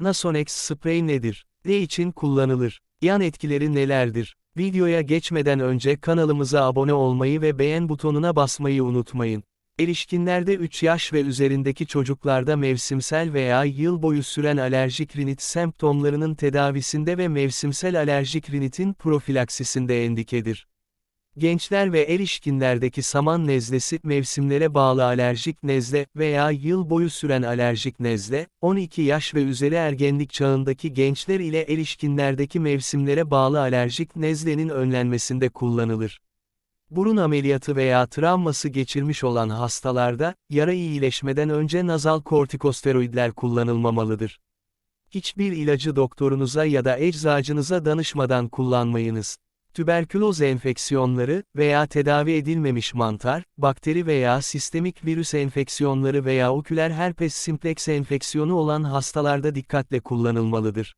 Nasonex sprey nedir? Ne için kullanılır? Yan etkileri nelerdir? Videoya geçmeden önce kanalımıza abone olmayı ve beğen butonuna basmayı unutmayın. Erişkinlerde 3 yaş ve üzerindeki çocuklarda mevsimsel veya yıl boyu süren alerjik rinit semptomlarının tedavisinde ve mevsimsel alerjik rinitin profilaksisinde endikedir. Gençler ve erişkinlerdeki saman nezlesi, mevsimlere bağlı alerjik nezle veya yıl boyu süren alerjik nezle, 12 yaş ve üzeri ergenlik çağındaki gençler ile erişkinlerdeki mevsimlere bağlı alerjik nezlenin önlenmesinde kullanılır. Burun ameliyatı veya travması geçirmiş olan hastalarda, yara iyileşmeden önce nazal kortikosteroidler kullanılmamalıdır. Hiçbir ilacı doktorunuza ya da eczacınıza danışmadan kullanmayınız. Tüberküloz enfeksiyonları veya tedavi edilmemiş mantar, bakteri veya sistemik virüs enfeksiyonları veya oküler herpes simplex enfeksiyonu olan hastalarda dikkatle kullanılmalıdır.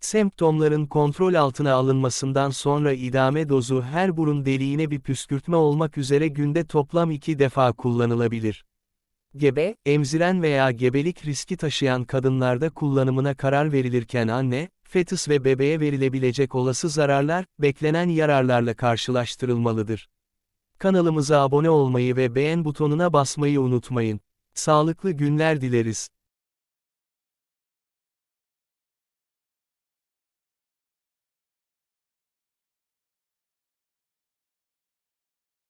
Semptomların kontrol altına alınmasından sonra idame dozu her burun deliğine bir püskürtme olmak üzere günde toplam 2 defa kullanılabilir. Gebe, emziren veya gebelik riski taşıyan kadınlarda kullanımına karar verilirken anne, fetus ve bebeğe verilebilecek olası zararlar, beklenen yararlarla karşılaştırılmalıdır. Kanalımıza abone olmayı ve beğen butonuna basmayı unutmayın. Sağlıklı günler dileriz.